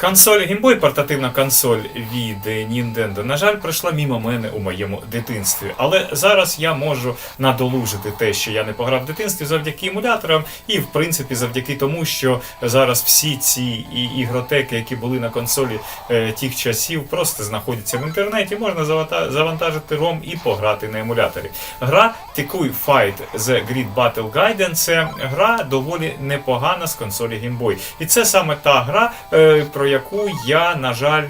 Консоль Game Boy, портативна консоль від Nintendo, на жаль, пройшла мімо мене у моєму дитинстві. Але зараз я можу надолужити те, що я не пограв в дитинстві завдяки емуляторам, і в принципі завдяки тому, що зараз всі ці ігротеки, які були на консолі е, тих часів, просто знаходяться в інтернеті. Можна завантажити ROM і пограти на емуляторі. Гра Tikui Fight The Grid Battle Gaiden це гра доволі непогана з консолі Game Boy. І це саме та гра, е, яку я, на жаль,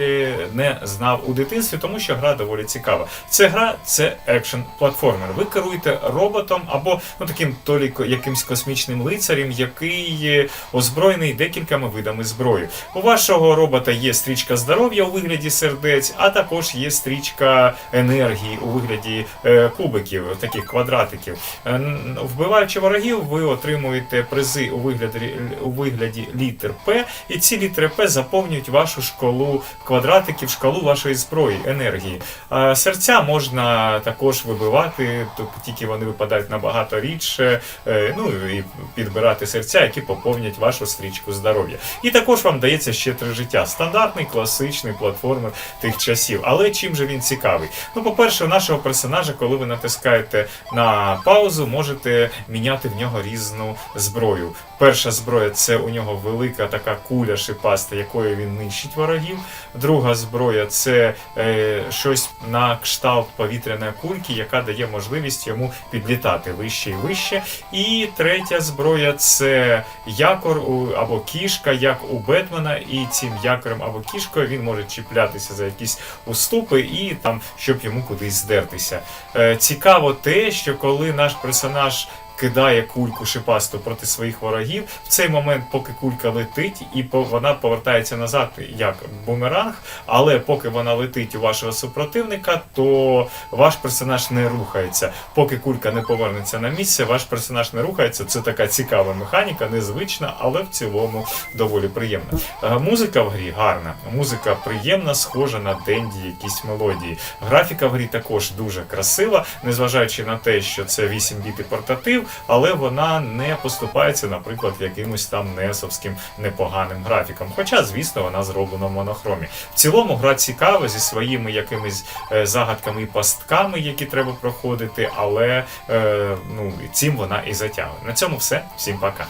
не знав у дитинстві, тому що гра доволі цікава. Це гра це екшн платформер. Ви керуєте роботом або ну таким то якимсь космічним лицарем, який е, озброєний декількома видами зброї. У вашого робота є стрічка здоров'я у вигляді сердець, а також є стрічка енергії у вигляді е, кубиків, таких квадратиків. Е, Вбиваючи ворогів, ви отримуєте призи у вигляді, у вигляді літер П, і ці літери П заповнюють вашу шкалу квадратиків, шкалу вашої зброї, енергії. А серця можна також вибивати, тільки вони випадають набагато рідше, е, ну і підбирати серця, які поповнять вашу стрічку здоров'я. І також вам дається ще три життя. Стандартний, класичний платформер тих часів. Але чим же він цікавий? Ну, по-перше, у нашого персонажа, коли ви натискаєте на паузу, можете міняти в нього різну зброю. Перша зброя це у нього велика така куля шипаста, якою він нищить ворогів. Друга зброя це е, щось на кшталт повітряної кульки, яка дає можливість йому підлітати вище і вище. І третя зброя це якор або кішка, як у Бетмена, і цим якорем або кішкою він може чіплятися за якісь уступи і там, щоб йому кудись здертися. Е, цікаво те, що коли наш персонаж. Кидає кульку шипасту проти своїх ворогів в цей момент, поки кулька летить, і вона повертається назад як бумеранг. Але поки вона летить у вашого супротивника, то ваш персонаж не рухається. Поки кулька не повернеться на місце, ваш персонаж не рухається. Це така цікава механіка, незвична, але в цілому доволі приємна. Е, Музика в грі гарна. Музика приємна, схожа на денді, якісь мелодії. Графіка в грі також дуже красива, незважаючи на те, що це 8 біт портатив, але вона не поступається, наприклад, якимось там несовським непоганим графіком. Хоча, звісно, вона зроблена в монохромі. В цілому гра цікава зі своїми якимись е, загадками і пастками, які треба проходити, але е, ну, цим вона і затягує. На цьому все. Всім пока.